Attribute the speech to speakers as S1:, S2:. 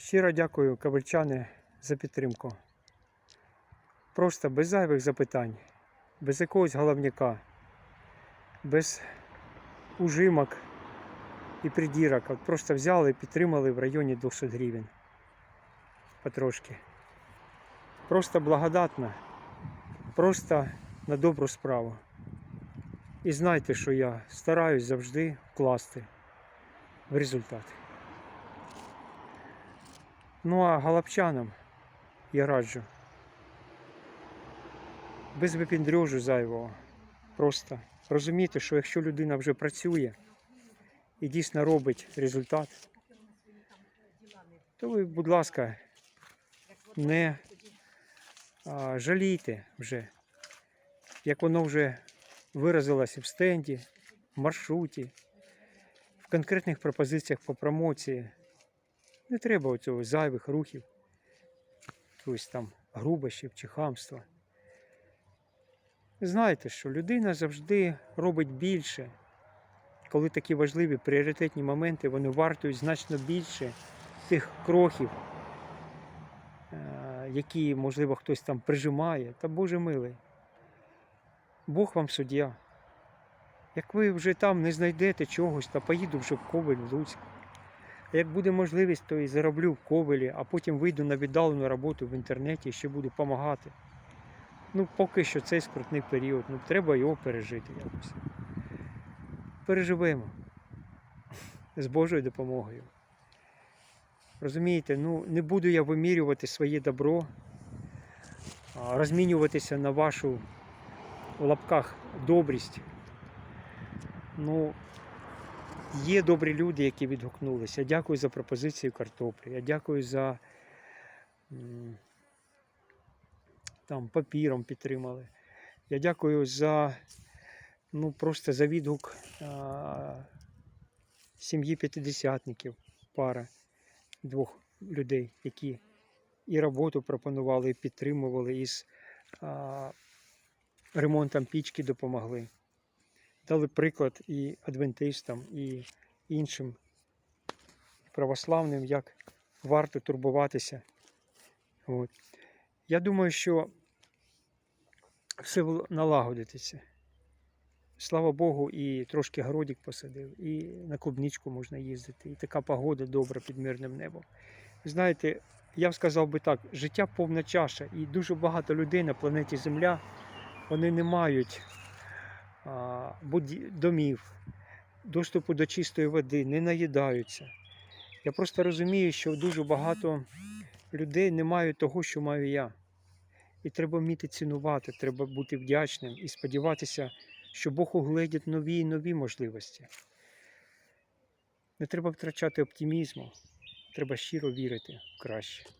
S1: Щиро дякую, кабельчани, за підтримку. Просто без зайвих запитань, без якогось головняка, без ужимок і придірок. От просто взяли і підтримали в районі 200 гривень. Потрошки. Просто благодатно, просто на добру справу. І знайте, що я стараюсь завжди вкласти в результат. Ну а галапчанам я раджу. Без випіндрьожу зайвого. Просто розуміти, що якщо людина вже працює і дійсно робить результат, то ви, будь ласка, не а, жалійте вже, як воно вже виразилося в стенді, в маршруті, в конкретних пропозиціях по промоції. Не треба оцього зайвих рухів, якогось там грубощів чи хамства. Знайте, що людина завжди робить більше, коли такі важливі пріоритетні моменти, вони вартують значно більше тих крохів, е, які, можливо, хтось там прижимає. Та Боже милий, Бог вам суддя. Як ви вже там не знайдете чогось, то поїду вже в Ковель, Луцьк. Як буде можливість, то і зароблю в Ковелі, а потім вийду на віддалену роботу в інтернеті і ще буду допомагати. Ну, поки що цей скрутний період, ну треба його пережити якось. Переживемо з Божою допомогою. Розумієте, ну не буду я вимірювати своє добро, розмінюватися на вашу в лапках добрість. Ну, є добрі люди, які відгукнулися. Я дякую за пропозицію картоплі. Я дякую за там папіром підтримали. Я дякую за ну, просто за відгук а, сім'ї п'ятидесятників, пара двох людей, які і роботу пропонували, і підтримували, і з а, ремонтом пічки допомогли. Дали приклад і адвентистам, і іншим православним, як варто турбуватися. От. Я думаю, що все налагодиться. Слава Богу, і трошки городик посадив, і на клубничку можна їздити, і така погода добра під мирним небом. Знаєте, я б сказав би так, життя повна чаша, і дуже багато людей на планеті Земля вони не мають домів, доступу до чистої води, не наїдаються. Я просто розумію, що дуже багато людей не мають того, що маю я. І треба вміти цінувати, треба бути вдячним і сподіватися, що Бог угледить нові і нові можливості. Не треба втрачати оптимізму, треба щиро вірити в краще.